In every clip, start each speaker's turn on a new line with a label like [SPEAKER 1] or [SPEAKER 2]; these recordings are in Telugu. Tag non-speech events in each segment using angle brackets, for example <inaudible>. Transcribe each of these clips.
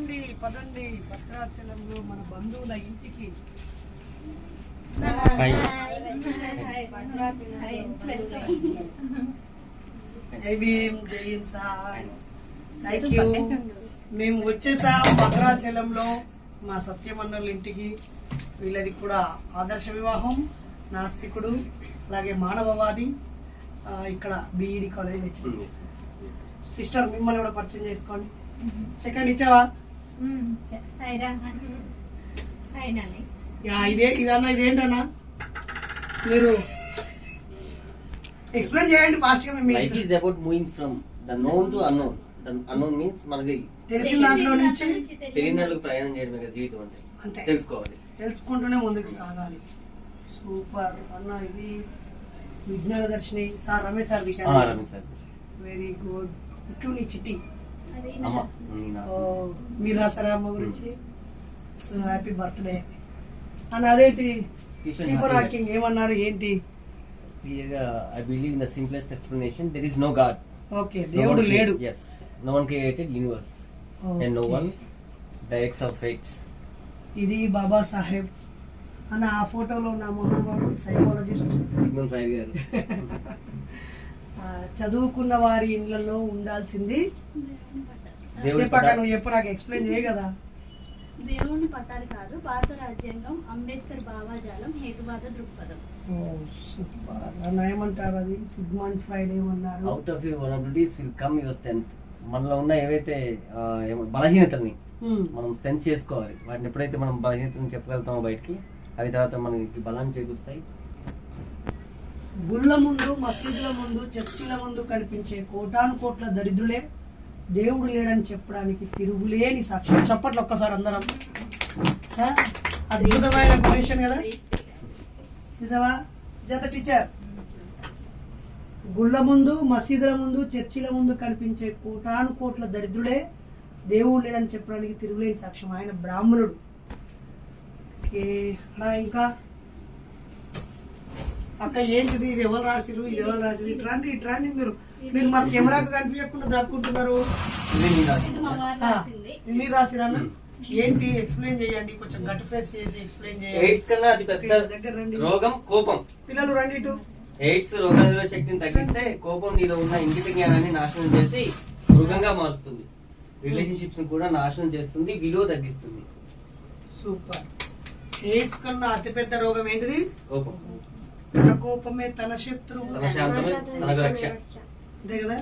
[SPEAKER 1] పదండి పదండి. భద్రాచలంలో మన బంధువుల ఇంటికి. జై భీమ్ జై ఇన్సాన్. థ్యాంక్ యూ మేము వచ్చేసాం భద్రాచలంలో మా సత్యమన్నల ఇంటికి. వీళ్ళది కూడా ఆదర్శ వివాహం నాస్తికుడు అలాగే మానవవాది. ఇక్కడ బీఈడి కాలేజ్ వచ్చింది. సిస్టర్ మిమ్మల్ని కూడా పరిచయం చేసుకోండి. సెకండ్ ఇచ్చావా? ఇదే ఇదన్నా ఇదేంటన్నా? మీరు ఎక్స్ప్లెయిన్ చేయండి ఫాస్ట్గా
[SPEAKER 2] life is about moving from the known to unknown the unknown means మనకి
[SPEAKER 1] తెలిసిన దాంట్లో నుంచి
[SPEAKER 2] తెలియని ప్రయాణం చేయడమే కదా జీవితం అంటే.
[SPEAKER 1] అంతే.
[SPEAKER 2] తెలుసుకోవాలి.
[SPEAKER 1] తెలుసుకుంటూనే ముందుకు సాగాలి. సూపర్. అన్న ఇది Vignana Darshini sir Ramesh sir
[SPEAKER 2] Ramesh sir.
[SPEAKER 1] Very good ఇట్లు నీ చిట్టి. మీరు రాసారా అమ్మ గురించి సో హ్యాపీ బర్త్డే అని అదేంటి స్టీఫన్. హాకింగ్ ఏమన్నారు ఏంటి
[SPEAKER 2] I believe in the simplest explanation. There is no God.
[SPEAKER 1] Okay దేవుడు లేడు
[SPEAKER 2] Yes. No one created universe. And no
[SPEAKER 1] Okay.
[SPEAKER 2] one directs our fate.
[SPEAKER 1] ఇది బాబా సాహెబ్ అన్న ఆ ఫోటోలో ఉన్న మహానుభావుడు సైకాలజిస్ట్
[SPEAKER 2] Freud గారు.
[SPEAKER 1] చదువుకున్న వారి ఇళ్ళలో ఉండాల్సింది.
[SPEAKER 2] దేవుడి
[SPEAKER 1] చెప్పాక నువ్వు చెప్పు నాకు ఎక్స్ప్లెయిన్ చేయ కదా
[SPEAKER 3] దేవుని పట్టాలు కాదు భారత రాజ్యాంగం అంబేద్కర్ భావాజాలం హేతువాద దృక్పథం.
[SPEAKER 1] ఏమంటారు అది? సిగ్మాండ్ ఫ్రైడ్ ఏమన్నారు?
[SPEAKER 2] Out of your vulnerabilities will come your strength. మనలో ఉన్న ఏవైతే బలహీనతల్ని. మనం స్ట్రెంత్ చేసుకోవాలి. వాటిని ఎప్పుడైతే మనం బలహీనతలను చెప్పగలుగుతామో బయటికి అవి తర్వాత మనకి బలాన్ని చేకూరుస్తాయి.
[SPEAKER 1] గుళ్ళ ముందు మసీదుల ముందు చర్చిల ముందు కనిపించే కోటాను కోట్ల దరిద్రులే దేవుడు లేడని చెప్పడానికి తిరుగులేని సాక్ష్యం చప్పట్లు ఒక్కసారి అందరం. అద్భుతమైన క్వశ్చన్ కదా? చూసావా? సుజాత టీచర్ గుళ్ళ ముందు మసీదుల ముందు చర్చిల ముందు కనిపించే కోటాను కోట్ల దరిద్రులే దేవుడు లేడని చెప్పడానికి తిరుగులేని సాక్ష్యం. ఆయన బ్రాహ్మణుడు. ఇంకా అక్క ఏంటిది? ఇది ఎవరు రాసిరు ఇది ఎవరు రాసిరు ఇటు రండి ఇటు రండి మీరు. మీరు మా కెమెరాకు కనిపించకుండా దాక్కుంటున్నారు. మీరు రాసిరన్న ఏంటి? ఎక్స్ప్లెయిన్ చేయండి. కొంచెం గట్ ఫేస్ చేసి ఎక్స్ప్లెయిన్ చేయండి.
[SPEAKER 2] ఎయిడ్స్ కన్నా పెద్ద
[SPEAKER 1] దగ్గర రండి.
[SPEAKER 2] రోగం కోపం.
[SPEAKER 1] పిల్లలు రండి ఇటు.
[SPEAKER 2] ఎయిడ్స్ రోగనిరోధక శక్తిని తగ్గిస్తే కోపం నీలో ఉన్న ఇంగిత జ్ఞానాన్ని నాశనం చేసి మృగంగా మారుస్తుంది. రిలేషన్షిప్స్ కూడా నాశనం చేస్తుంది విలువ తగ్గిస్తుంది.
[SPEAKER 1] సూపర్. ఎయిడ్స్ కన్నా అతిపెద్ద రోగం ఏంటిది?
[SPEAKER 2] కోపం.
[SPEAKER 1] తన కోపమే తన శత్రువు అంతే కదా?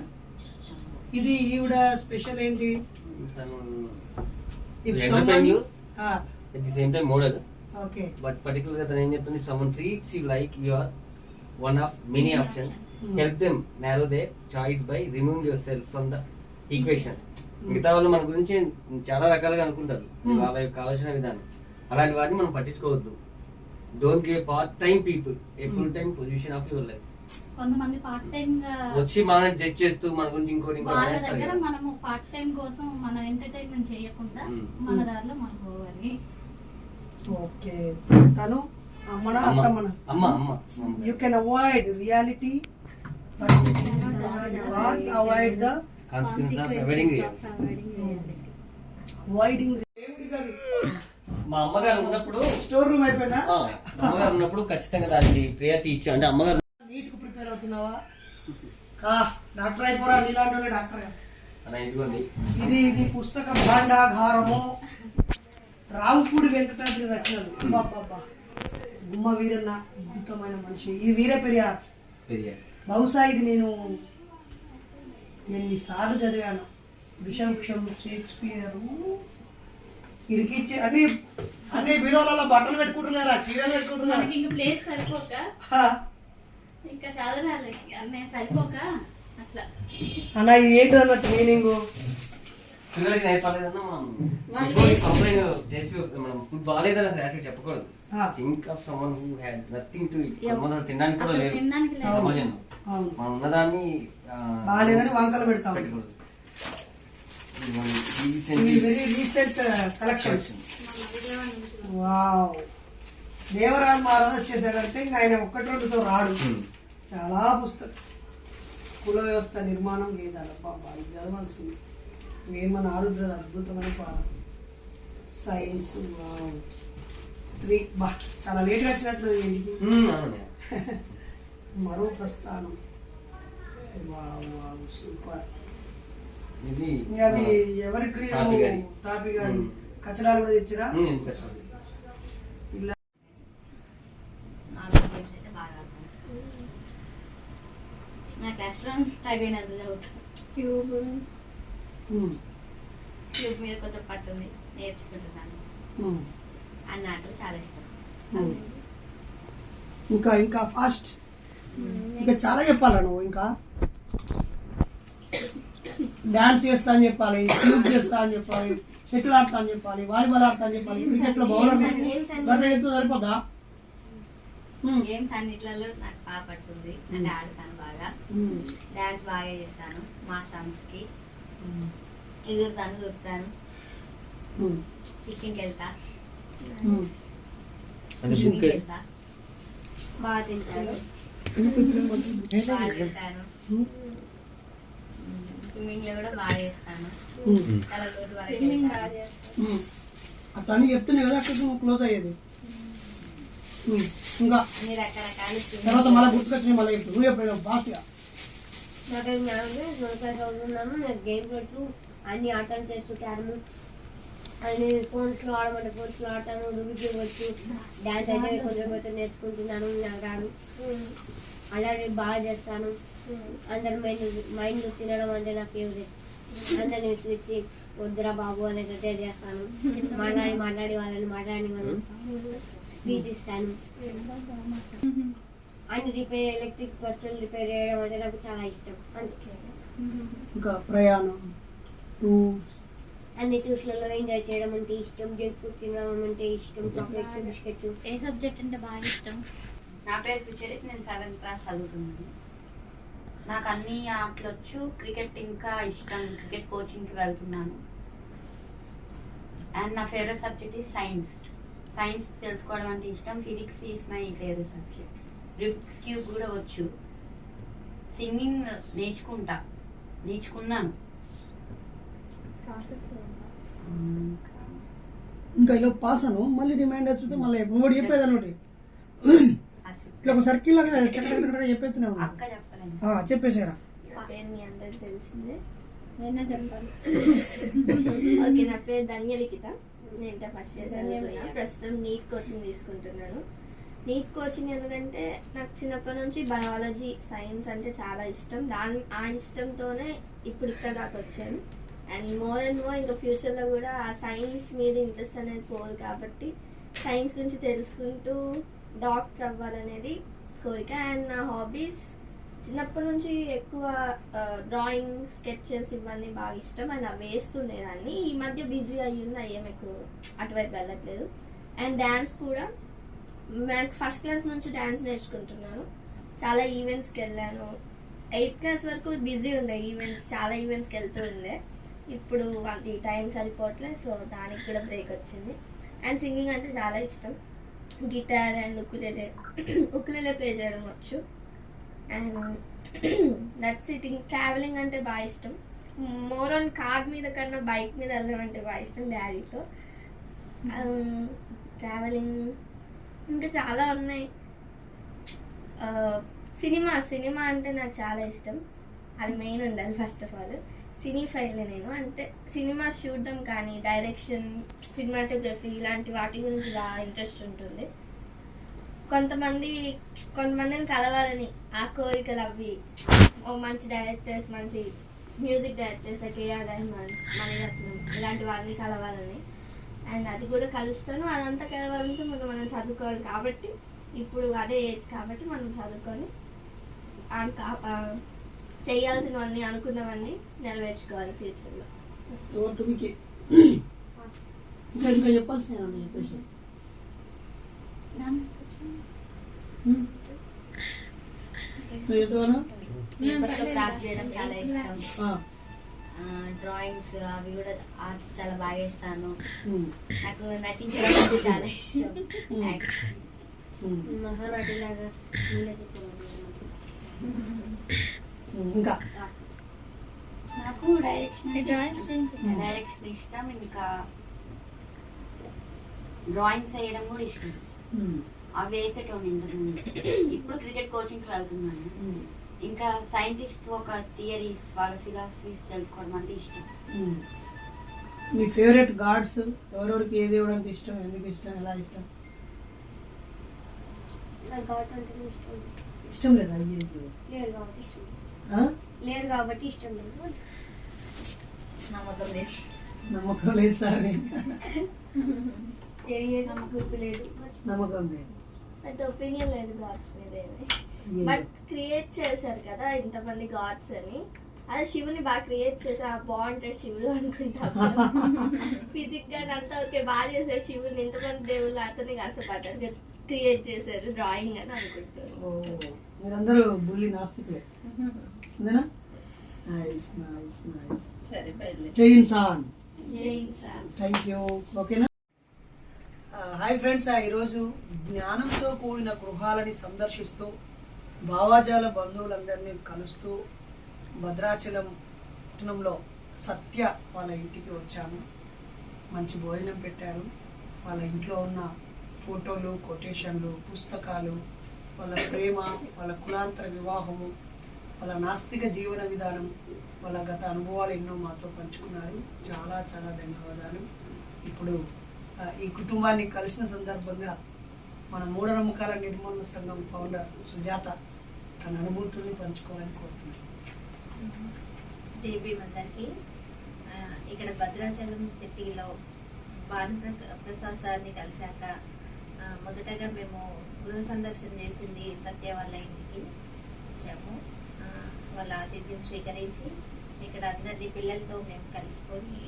[SPEAKER 1] ఇది ఈవిడ స్పెషల్ ఏంటి?
[SPEAKER 2] At the same time model
[SPEAKER 1] okay
[SPEAKER 2] but పర్టికులర్గా తను ఏం చెప్తుంది? Someone treats you like you are one of many options help them narrow their choice by remove yourself from the equation మిగతా వాళ్ళు మన గురించి చాలా రకాలుగా అనుకుంటారు.
[SPEAKER 1] Hmm.
[SPEAKER 2] వాళ్ళ యొక్క ఆలోచన విధానం. అలాంటి వాటిని మనం పట్టించుకోవద్దు. Don't give part time people a full time position of your life
[SPEAKER 3] కొంతమంది పార్ట్ టైం గా
[SPEAKER 2] వచ్చి మనల్ని జడ్జ్ చేస్తూ మన గురించి ఇంకోటి ఇంకోటి
[SPEAKER 3] వాళ్ళ దగ్గర. మనము పార్ట్ టైం కోసం మన ఎంటర్టైన్మెంట్ చేయకుండా
[SPEAKER 2] Hmm.
[SPEAKER 3] మన దారిలో మనం పోవాలి
[SPEAKER 1] ఓకే తను అమ్మన
[SPEAKER 2] అమ్మ
[SPEAKER 1] అత్తమ్మన
[SPEAKER 2] అమ్మ అమ్మ.
[SPEAKER 1] You can avoid reality but avoid the
[SPEAKER 2] Consequence of avoiding reality.
[SPEAKER 1] Avoiding దేవుడి గది
[SPEAKER 2] మా అమ్మగారు ఉన్నప్పుడు
[SPEAKER 1] స్టోర్ రూమ్ అయిపోయినా?
[SPEAKER 2] ఆ, అమ్మగారు ఉన్నప్పుడు ఖచ్చితంగా దానికి ప్రియారిటీ ఇచ్చాం అంటే అమ్మగారు
[SPEAKER 1] నీట్కు ప్రిపేర్ అవుతున్నావా? <laughs> కా డాక్టర్ అయిపోరా నీలాంటి వాళ్ళే డాక్టర్గా.
[SPEAKER 2] అలా ఇదిగోండి
[SPEAKER 1] ఇది ఇది పుస్తక భాండాగారము రావుపూడి వెంకటాద్రి రచనలు. అబ్బబ్బబ్బా. గుమ్మ వీరన్న అద్భుతమైన మనిషి. ఈ వీర పెరియార్.
[SPEAKER 2] పెరిగారు
[SPEAKER 1] బహుశా ఇది నేను ఎన్నిసార్లు చదివాను. విషవృక్షం షేక్స్పియర్. ఇరికిచ్చే అన్ని అన్ని బీరోలలో బట్టలు పెట్టుకుంటున్నారా చీరలు పెట్టుకుంటున్నారా?
[SPEAKER 3] మనకి ఇంక ప్లేస్ సరిపోక.
[SPEAKER 1] హా.
[SPEAKER 3] ఇంకా చదవాలి అన్నీ సరిపోక అట్లా.
[SPEAKER 1] అన్న ఇది ఏంటి అన్నట్టు మీనింగ్
[SPEAKER 2] పిల్లలకి నేర్పలేదన్నా మనం
[SPEAKER 3] వాళ్ళు
[SPEAKER 2] కంప్లైంట్ చేసి మనం ఫుడ్ బాగాలేదని అసలు యాక్చువల్ చెప్పకూడదు. Think of someone who had nothing to it మనం తినడానికి కూడా లేదు.
[SPEAKER 3] తినడానికి
[SPEAKER 2] ఈ
[SPEAKER 3] లేదు.
[SPEAKER 2] సమాజంలో. మనం ఉన్నదాన్ని
[SPEAKER 1] బాగాలేదని వంకలు పెడతాం.
[SPEAKER 2] పెట్టకూడదు.
[SPEAKER 1] వెరీ రీసెంట్ కలెక్షన్స్
[SPEAKER 3] మన
[SPEAKER 1] వావ్ దేవరాజ్ మహారాజ్ వచ్చేసాడంటే ఇంకా ఆయన ఒక్కటి రెండుతో రాడు. చాలా పుస్తకం. కుల వ్యవస్థ నిర్మాణం లేదా బాబా ఇది చదవాల్సింది వేమన ఆరుద్ర అద్భుతమైన పాఠం. Science wow. స్త్రీ బా చాలా లేట్గా వచ్చినట్లు
[SPEAKER 2] మ్మ్, అవునన్నయ్య
[SPEAKER 1] మరో ప్రస్థానం. వావ్ వావ్ సూపర్
[SPEAKER 2] ఇది
[SPEAKER 1] ఇంకా అవి ఎవరి
[SPEAKER 2] తాపి గారి.
[SPEAKER 1] కచరాలు కూడా తెచ్చిరా?
[SPEAKER 2] మ్మ్, నేను పెట్టాను.
[SPEAKER 1] ఇలా.
[SPEAKER 4] నాలుగు గేమ్స్ అయితే బాగా ఆడతాను నా క్లాస్లో తగినంత చదువుతాను
[SPEAKER 3] క్యూబ్.
[SPEAKER 1] మ్మ్.
[SPEAKER 4] ట్యూబ్ మీద కొంచెం పట్టుంది నేర్చుకుంటున్నాను.
[SPEAKER 1] మ్మ్.
[SPEAKER 4] అన్న ఆటలు చాలా ఇష్టం.
[SPEAKER 1] మ్మ్. ఇంకా ఇంకా ఫాస్ట్ ఇంకా చాలా చెప్పాలా నువ్వు ఇంకా? డాన్స్ చేస్తా అని చెప్పాలి ట్యూబ్ చేస్తా అని చెప్పాలి షటిల్ ఆడతా అని చెప్పాలి వాలీబాల్ ఆడతా అని చెప్పాలి క్రికెట్లో బౌలర్ గట్రా చెప్తే సరిపోద్దా.
[SPEAKER 4] గేమ్స్ అన్నిట్లలో నాకు బాగా పట్టుంది. అంటే ఆడతాను బాగా. డాన్స్ బాగా చేస్తాను మా
[SPEAKER 1] సాంగ్స్కి.
[SPEAKER 4] ఎగురుతాను దొరుకుతాను. ఫిషింగ్కి వెళ్తా.
[SPEAKER 2] బుక్
[SPEAKER 4] వెళ్తా. బాగా తింటాను. బాగా తింటాను. స్విమ్మింగ్లో కూడా బాగా చేస్తాను.
[SPEAKER 1] మ్మ్.
[SPEAKER 4] చాలా రోజు వరకు
[SPEAKER 3] స్విమ్మింగ్
[SPEAKER 4] వెళ్తాను.
[SPEAKER 3] బాగా చేస్తాను.
[SPEAKER 1] మ్మ్. అట్లా అని చెప్తుంది కదా అక్కడ నువ్వు క్లోజ్ అయ్యేది. ఇంకా
[SPEAKER 4] అన్ని రకరకాల
[SPEAKER 1] తర్వాత మళ్ళీ గుర్తుకొచ్చింది మళ్ళీ చెప్తు నువ్వు చెప్పావు
[SPEAKER 5] ఫాస్ట్గా? చదువుతున్నాను నేను గేమ్ పెట్టు అన్ని ఆటలు చేస్తూ క్యారమ్ అన్ని ఫోన్స్లో ఆడమంటే ఫోన్స్లో ఆడతాను రూబిక్ వచ్చు డాన్స్ అయితే కొంచెం కొంచెం నేర్చుకుంటున్నాను నాకు రాను అలాగే బాగా చేస్తాను. అందరి మైండ్ మైండ్ తినడం అంటే నా ఫేవరెట్ అందరిని ఇచ్చి వద్దురా బాబు అనేటట్టే చేస్తాను. మాట్లాడి మాట్లాడి వాళ్ళని మాట్లాడి వాళ్ళని స్పీచ్ ఇస్తాను. అన్ని రిపేర్ ఎలక్ట్రిక్ వస్తువులు రిపేర్ చేయడం అంటే నాకు చాలా ఇష్టం. అందుకే.
[SPEAKER 1] ఇంకా ప్రయాణం
[SPEAKER 5] అన్ని ట్యూషన్లలో ఎంజాయ్ చేయడం అంటే ఇష్టం. జంక్ ఫుడ్ తినడం అంటే ఇష్టం. చాక్లెట్స్ బిస్కెట్స్
[SPEAKER 3] ఏ సబ్జెక్ట్ అంటే బాగా ఇష్టం?
[SPEAKER 4] నా పేరు సుచరిత్ నేను సెవెంత్ క్లాస్ చదువుతున్నాను. నాకు అన్ని ఆటలు వచ్చు క్రికెట్ ఇంకా ఇష్టం. క్రికెట్ కోచింగ్కి వెళ్తున్నాను. అండ్ నా favourite subject is science. Science తెలుసుకోవడం అంటే ఇష్టం. Physics is my favourite subject. Rubik's cube కూడా వచ్చు. సింగింగ్ నేర్చుకుంటా. నేర్చుకున్నాను. ఇంకా
[SPEAKER 1] ఇంకా ఇలా పాస్ అను. మళ్ళీ రిమైండర్ చూస్తే మళ్ళీ ఇంకోటి చెప్పేది ఇట్లా ఒక సర్కిల్ లాగా చక్కగా చెప్పేస్తూనే ఉన్నా.
[SPEAKER 4] అక్క
[SPEAKER 1] చెప్పేసారా
[SPEAKER 5] నా పేరు మీ అందరికి తెలిసిందే.
[SPEAKER 3] నేనే
[SPEAKER 5] ఓకే నా పేరు ధన్యలిఖిత నేను ఫస్ట్ ఇయర్ చదువుతున్నా. ప్రస్తుతం నీట్ కోచింగ్ తీసుకుంటున్నాను. నీట్ కోచింగ్ ఎందుకంటే నాకు చిన్నప్పటి నుంచి బయాలజీ సైన్స్ అంటే చాలా ఇష్టం. దాని ఆ ఇష్టంతోనే ఇప్పుడు ఇక్కడ దాకా వచ్చాను. అండ్ మోర్ అండ్ మోర్ ఇంకా ఫ్యూచర్లో కూడా ఆ సైన్స్ మీద ఇంట్రెస్ట్ అనేది పోదు కాబట్టి సైన్స్ గురించి తెలుసుకుంటూ డాక్టర్ అవ్వాలనేది కోరిక. అండ్ నా హాబీస్ చిన్నప్పటి నుంచి ఎక్కువ డ్రాయింగ్ స్కెచెస్ ఇవన్నీ బాగా ఇష్టం. అండ్ అవి వేస్తుండేదాన్ని ఈ మధ్య బిజీ అయ్యి ఉన్న ఏం ఎక్కువ అటువైపు వెళ్ళట్లేదు. అండ్ డ్యాన్స్ కూడా. మ్యాథ్స్ ఫస్ట్ క్లాస్ నుంచి డ్యాన్స్ నేర్చుకుంటున్నాను. చాలా ఈవెంట్స్కి వెళ్ళాను. ఎయిత్ క్లాస్ వరకు బిజీ ఉండే ఈవెంట్స్ చాలా ఈవెంట్స్కి వెళ్తూ ఉండే. ఇప్పుడు అది టైం సరిపోవట్లేదు సో దానికి కూడా బ్రేక్ వచ్చింది. అండ్ సింగింగ్ అంటే చాలా ఇష్టం. Guitar and ukulele ukulele play చేయడం వచ్చు. అండ్ <clears throat> దట్ సిట్టింగ్ ట్రావెలింగ్ అంటే బాగా ఇష్టం. మోర్ ఆన్ కార్ మీద కన్నా బైక్ మీద వెళ్ళడం అంటే బాగా ఇష్టం డాడీతో. ట్రావెలింగ్ ఇంకా చాలా ఉన్నాయి. సినిమా సినిమా అంటే నాకు చాలా ఇష్టం. అది మెయిన్ ఉండాలి first of all. Cinephile నేను. అంటే సినిమా చూడడం కానీ డైరెక్షన్ సినిమాటోగ్రఫీ ఇలాంటి వాటి గురించి బాగా ఇంట్రెస్ట్ ఉంటుంది. కొంతమంది కొంతమందిని కలవాలని ఆ కోరికలు అవి ఓ మంచి డైరెక్టర్స్ మంచి music directors K R Rahman ఇలాంటి వాళ్ళని కలవాలని అండ్ అది కూడా కలుస్తాను అదంతా కలవాలంటే మనం మనం చదువుకోవాలి కాబట్టి ఇప్పుడు అదే ఏజ్ కాబట్టి మనం చదువుకొని చేయాల్సినవన్నీ అనుకున్నవన్నీ నెరవేర్చుకోవాలి ఫ్యూచర్లో
[SPEAKER 1] ఇంకా ఇంకా చెప్పాల్సిన
[SPEAKER 4] క్రాఫ్ట్ చేయడం చాలా ఇష్టం.
[SPEAKER 1] ఆ,
[SPEAKER 4] డ్రాయింగ్స్ అవి కూడా ఆర్ట్స్ చాలా బాగా వేస్తాను
[SPEAKER 1] హ్మ్,
[SPEAKER 4] నాకు నటించడం అంటే చాలా ఇష్టం
[SPEAKER 5] మహానటిలాగా.
[SPEAKER 1] ఇంకా?
[SPEAKER 4] నాకు డైరెక్షన్
[SPEAKER 3] డ్రాయింగ్స్
[SPEAKER 4] డైరెక్షన్ ఇష్టం. ఇంకా డ్రాయింగ్స్ వేయడం కూడా ఇష్టం. అవి వేసేటోని ఇంతకుముందు ఇప్పుడు క్రికెట్ కోచింగ్కి వెళ్తున్నాను.
[SPEAKER 1] ఉమ్,
[SPEAKER 4] ఇంకా సైంటిస్ట్ ఒక థియరీస్ వాళ్ళ ఫిలాసఫీస్ తెలుసుకోవడం అంటే ఇష్టం.
[SPEAKER 1] మీ ఫేవరెట్ గాడ్స్ ఎవరెవరికి ఏ దేవుడు అంటే ఇష్టం ఎందుకు ఇష్టం ఎలా ఇష్టం?
[SPEAKER 6] నాకు గాడ్స్ అంటే ఇష్టం.
[SPEAKER 1] ఇష్టం లేదా? అయ్యే.
[SPEAKER 6] లేరు కాబట్టి ఇష్టం? లేరు కాబట్టి ఇష్టం లేదు.
[SPEAKER 4] నమ్మకం లేదు.
[SPEAKER 1] నమ్మకం లేదు సార్. <laughs>
[SPEAKER 6] తెలియదు గుర్తు లేదు.
[SPEAKER 1] నమ్మకం లేదు.
[SPEAKER 6] పెద్ద ఒపీనియన్ లేదు గాడ్స్ మీద ఏమి. బట్ క్రియేట్ చేశారు కదా ఇంతమంది గాడ్స్ అని. అది శివుని బాగా క్రియేట్ చేసి బాగుంటాడు శివుడు అనుకుంటా ఫిజిక్గా అంతా ఓకే బాగా చేశారు శివుని ఇంతమంది దేవుళ్ళు అతన్ని కష్టపడ్డారు క్రియేట్ చేశారు డ్రాయింగ్ అని అనుకుంటారు
[SPEAKER 1] ఓ, మీరందరూ బుల్లి నాస్తికులే. అంతేనా నైస్ నైస్ నైస్
[SPEAKER 4] సరే బయలుదేరి
[SPEAKER 1] జై ఇన్సాన్
[SPEAKER 6] జైన్ సార్
[SPEAKER 1] థ్యాంక్ యూ ఓకేనా? హాయ్ ఫ్రెండ్స్ ఈరోజు జ్ఞానంతో కూడిన గృహాలని సందర్శిస్తూ భావాజాల బంధువులందరినీ కలుస్తూ భద్రాచలం పట్టణంలో సత్య వాళ్ళ ఇంటికి వచ్చాము. మంచి భోజనం పెట్టారు. వాళ్ళ ఇంట్లో ఉన్న ఫోటోలు కొటేషన్లు పుస్తకాలు వాళ్ళ ప్రేమ వాళ్ళ కులాంతర వివాహము వాళ్ళ నాస్తిక జీవన విధానం వాళ్ళ గత అనుభవాలు ఎన్నో మాతో పంచుకున్నారు. చాలా చాలా ధన్యవాదాలు. ఇప్పుడు ఈ కుటుంబాన్ని కలిసిన సందర్భంగా మన మూఢనమ్మకాల నిర్మూలన సంఘం ఫౌండర్ సుజాత తన అనుభూతుల్ని పంచుకోవాలని కోరుతున్నాను.
[SPEAKER 7] జేబీ అందరికి ఇక్కడ భద్రాచలం సిటీలో భాను ప్ర- ప్రసాద్ సార్ని కలిశాక మొదటగా మేము గృహ సందర్శన చేసింది సత్య వాళ్ళ ఇంటికి వచ్చాము వాళ్ళ ఆతిథ్యం స్వీకరించి ఇక్కడ అందరినీ పిల్లలతో మేము కలిసిపోయి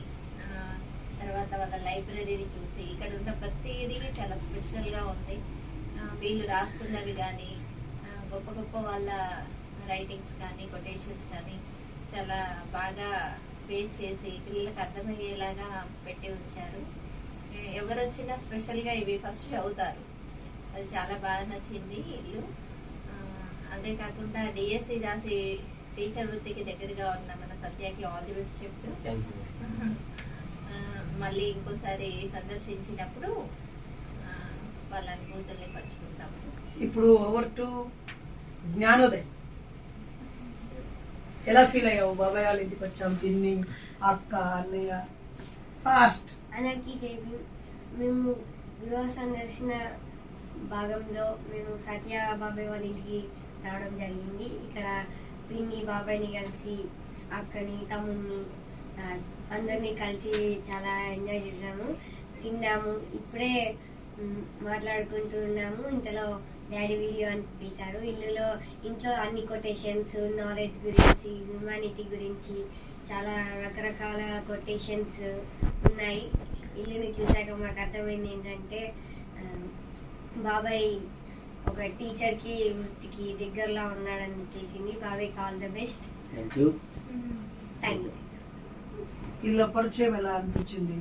[SPEAKER 7] తర్వాత వాళ్ళ లైబ్రరీని చూసి ఇక్కడ ఉన్న ప్రతిదీ చాలా స్పెషల్గా ఉంది. వీళ్ళు రాసుకున్నవి కానీ గొప్ప గొప్ప వాళ్ళ రైటింగ్స్ కానీ కొటేషన్స్ కానీ చాలా బాగా ఫేస్ చేసి పిల్లలకు అర్థమయ్యేలాగా పెట్టి ఉంచారు. ఎవరు వచ్చినా స్పెషల్గా ఇవి ఫస్ట్ చదువుతారు. అది చాలా బాగా నచ్చింది ఇల్లు. ఆ, అంతేకాకుండా డిఎస్సి రాసి టీచర్ వృత్తికి దగ్గరగా ఉన్న మన సత్యకి ఆల్ ది బెస్ట్ చెప్తూ. <laughs> మళ్ళీ ఇంకోసారి సందర్శించినప్పుడు వాళ్ళ అనుభూతుల్ని పంచుకుంటాము.
[SPEAKER 1] ఇప్పుడు ఓవర్ టు జ్ఞానోదయ్. ఎలా ఫీల్ అయ్యావు? బాబాయ్ వాళ్ళ ఇంటికి వచ్చాం పిన్ని అక్క అన్నయ్య ఫాస్ట్
[SPEAKER 6] అందరికీ జేబీ మేము గృహ సందర్శన భాగంలో మేము సత్య బాబాయ్ వాళ్ళ ఇంటికి రావడం జరిగింది. ఇక్కడ పిన్ని బాబాయ్ని కలిసి అక్కని తమ్ముడిని ఆ, అందరినీ కలిసి చాలా ఎంజాయ్ చేసాము తిన్నాము. ఇప్పుడే మాట్లాడుకుంటూ ఉన్నాము. ఇంతలో డాడీ వీడియో అని పిలిచారు. ఇల్లులో ఇంట్లో అన్ని కొటేషన్స్ నాలెడ్జ్ గురించి హ్యూమానిటీ గురించి చాలా రకరకాల కొటేషన్స్ ఉన్నాయి. ఇల్లుని చూశాక మాకు అర్థమైంది ఏంటంటే బాబాయ్ ఒక టీచర్కి వృత్తికి దగ్గరలో ఉన్నాడని తెలిసింది. బాబాయ్కి all the best.
[SPEAKER 2] Thank you
[SPEAKER 6] thank you
[SPEAKER 1] వీళ్ళ పరిచయం ఎలా అనిపించింది?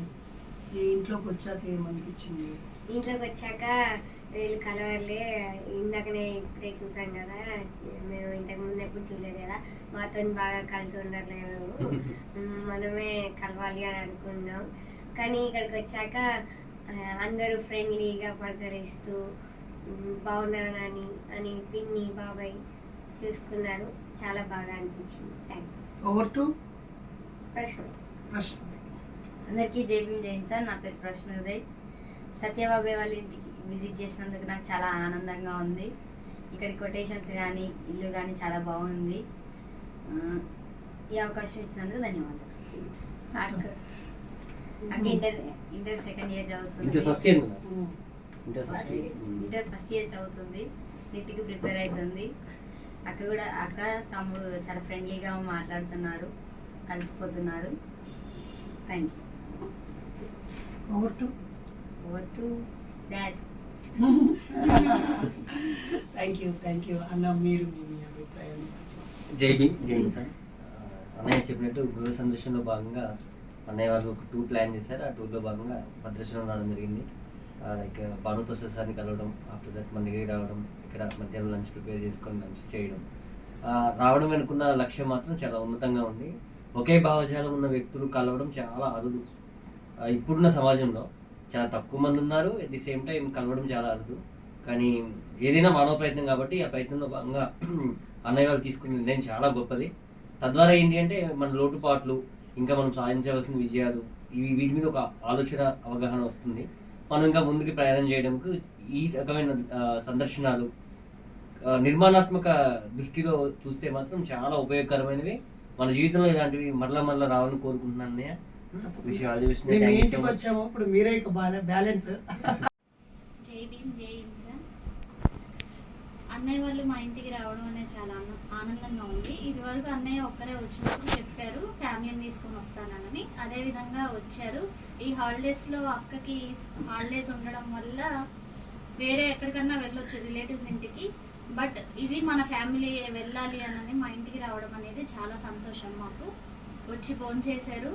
[SPEAKER 1] ఈ ఇంట్లోకి వచ్చాక ఏమనిపించింది?
[SPEAKER 6] ఇంట్లోకి వచ్చాక వీళ్ళు కలవర్లే ఇందాకనే ఇప్పుడే చూసాం కదా మేము ఇంతకు ముందు ఎప్పుడు చూడలేదు కదా. మాతో బాగా కలిసి ఉండట్లేదు <laughs> మనమే కలవాలి అని అనుకున్నాం. కానీ ఇక్కడికి వచ్చాక అందరూ ఫ్రెండ్లీగా పలకరిస్తూ బాగున్నారా అని అని పిన్ని బాబాయ్ చూసుకున్నారు. చాలా బాగా అనిపించింది. థ్యాంక్
[SPEAKER 1] ఓవర్ టు
[SPEAKER 6] ప్రశ్న
[SPEAKER 1] ప్రశ్న.
[SPEAKER 8] అందరికీ జైభీం జైన్ సార్. నా పేరు ప్రశ్న ఉదయ్. సత్యబాబాయ్ వాళ్ళ ఇంటికి విజిట్ చేసినందుకు నాకు చాలా ఆనందంగా ఉంది. ఇక్కడ కొటేషన్స్ కానీ ఇల్లు కానీ చాలా బాగుంది. ఈ అవకాశం ఇచ్చినందుకు ధన్యవాదాలు. అక్క. అక్క ఇంటర్ ఇంటర్ సెకండ్ ఇయర్ చదువుతుంది.
[SPEAKER 2] Inter first year inter first year.
[SPEAKER 8] Inter first year చదువుతుంది. నీట్కి ప్రిపేర్ అవుతుంది. అక్క కూడా అక్క తమ్ముడు చాలా ఫ్రెండ్లీగా మాట్లాడుతున్నారు. కలిసిపోతున్నారు. Thank you
[SPEAKER 1] over to
[SPEAKER 8] over to dad
[SPEAKER 1] thank you thank you అన్న మీరు మీ అభిప్రాయం.
[SPEAKER 2] జై భీమ్ జై ఇన్సాన్ అన్నయ్య చెప్పినట్టు గృహ సందర్శనలో భాగంగా అన్నయ్య వాళ్ళు ఒక టూర్ ప్లాన్ చేశారు. ఆ టూర్లో భాగంగా భద్రాచలం రావడం జరిగింది. లైక్ భాను ప్రసాద్ సార్ని కలవడం ఆఫ్టర్ దట్ మన దగ్గరికి రావడం ఇక్కడ మధ్యాహ్నం లంచ్ ప్రిపేర్ చేసుకొని లంచ్ చేయడం. ఆ, రావడం అనుకున్న లక్ష్యం మాత్రం చాలా ఉన్నతంగా ఉంది. ఒకే భావజాలం ఉన్న వ్యక్తులు కలవడం చాలా అరుదు. ఇప్పుడున్న సమాజంలో చాలా తక్కువ మంది ఉన్నారు. అట్ ది సేమ్ టైం కలవడం చాలా అరుదు. కానీ ఏదైనా మానవ ప్రయత్నం కాబట్టి ఆ ప్రయత్నంలో భాగంగా <clears throat> అన్నయ్య వాళ్ళు తీసుకునే నిర్ణయం చాలా గొప్పది. తద్వారా ఏంటి అంటే మన లోటుపాట్లు ఇంకా మనం సాధించవలసిన విజయాలు ఇవి వీటి మీద ఒక ఆలోచన అవగాహన వస్తుంది. మనం ఇంకా ముందుకు ప్రయాణం చేయడానికి ఈ రకమైన సందర్శనాలు నిర్మాణాత్మక దృష్టిలో చూస్తే మాత్రం చాలా ఉపయోగకరమైనవి. మన జీవితంలో ఇలాంటివి మరలా మరలా రావాలని కోరుకుంటున్నాను అన్నయ్య.
[SPEAKER 1] మేము ఇంటికి
[SPEAKER 2] much.
[SPEAKER 1] వచ్చాము ఇప్పుడు మీరే ఇక బ్యాలెన్స్.
[SPEAKER 3] జై భీమ్ జై హింద్ సార్ అన్నయ్య వాళ్ళు మా ఇంటికి రావడం అనేది చాలా ఆన- ఆనందంగా ఉంది. ఇది వరకు అన్నయ్య ఒక్కరే వచ్చినప్పుడు చెప్పారు ఫ్యామిలీని తీసుకొని వస్తానని. అదే విధంగా వచ్చారు. ఈ హాలిడేస్లో అక్కకి హాలిడేస్ ఉండడం వల్ల వేరే ఎక్కడికన్నా వెళ్ళొచ్చు రిలేటివ్స్ ఇంటికి. బట్ ఇది మన ఫ్యామిలీ వెళ్ళాలి అని మా ఇంటికి రావడం అనేది చాలా సంతోషం మాకు. వచ్చి ఫోన్ చేశారు.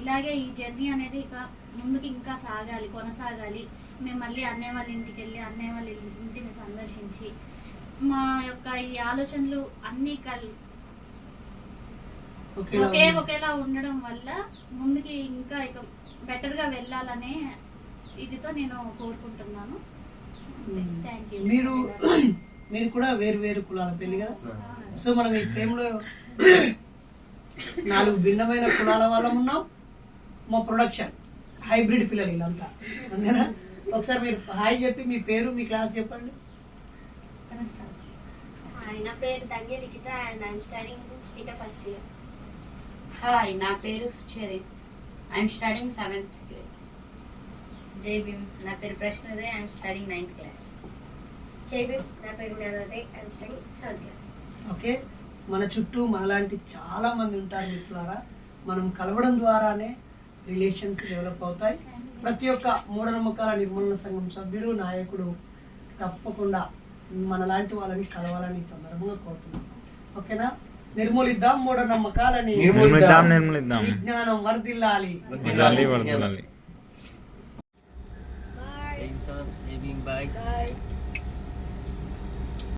[SPEAKER 3] ఇలాగే ఈ జర్నీ అనేది ఇక ముందుకు ఇంకా సాగాలి కొనసాగాలి. మేము మళ్ళీ అన్నయ్య వాళ్ళ ఇంటికి వెళ్ళి అన్నయ్య వాళ్ళ ఇంటిని సందర్శించి మా యొక్క ఈ ఆలోచనలు అన్నీ కల్ ఒకే. ఒకేలా ఉండడం వల్ల ముందుకి ఇంకా ఇక బెటర్గా వెళ్ళాలనే ఇదితో నేను కోరుకుంటున్నాను. థ్యాంక్ యూ
[SPEAKER 1] మీరు <clears throat> మీరు కూడా వేరు వేరు కులాల పెళ్ళి కదా. సో మనం ఈ ఫ్రేమ్లో నాలుగు భిన్నమైన కులాల వాళ్ళం ఉన్నాం. మా ప్రొడక్షన్ హైబ్రిడ్ పిల్లలు వీళ్ళంతా. అంతేనా? ఒకసారి మీరు హాయ్ చెప్పి మీ పేరు మీ క్లాస్ చెప్పండి.
[SPEAKER 5] హాయ్ నా పేరు Dhanya Likhitha and I'm studying inter first year
[SPEAKER 4] hi నా పేరు Sucharith. I'm studying seventh grade
[SPEAKER 8] Jai Bhim నా పేరు Prashnoday I'm studying ninth class
[SPEAKER 5] నా పేరు ఐఎమ్
[SPEAKER 1] ఓకే? మన చుట్టూ మనలాంటి చాలా మంది ఉంటారు మిత్రులారా. మనం కలవడం ద్వారానే రిలేషన్స్ డెవలప్ అవుతాయి. ప్రతి ఒక్క మూఢనమ్మకాల నిర్మూలన సంఘం సభ్యుడు నాయకుడు తప్పకుండా మనలాంటి వాళ్ళని కలవాలని సందర్భంగా కోరుతున్నాం. ఓకేనా? నిర్మూలిద్దాం మూఢనమ్మకాలని. విజ్ఞానం వర్ధిల్లాలి.
[SPEAKER 9] వర్ధిల్లాలి
[SPEAKER 2] bye.
[SPEAKER 5] బాయ్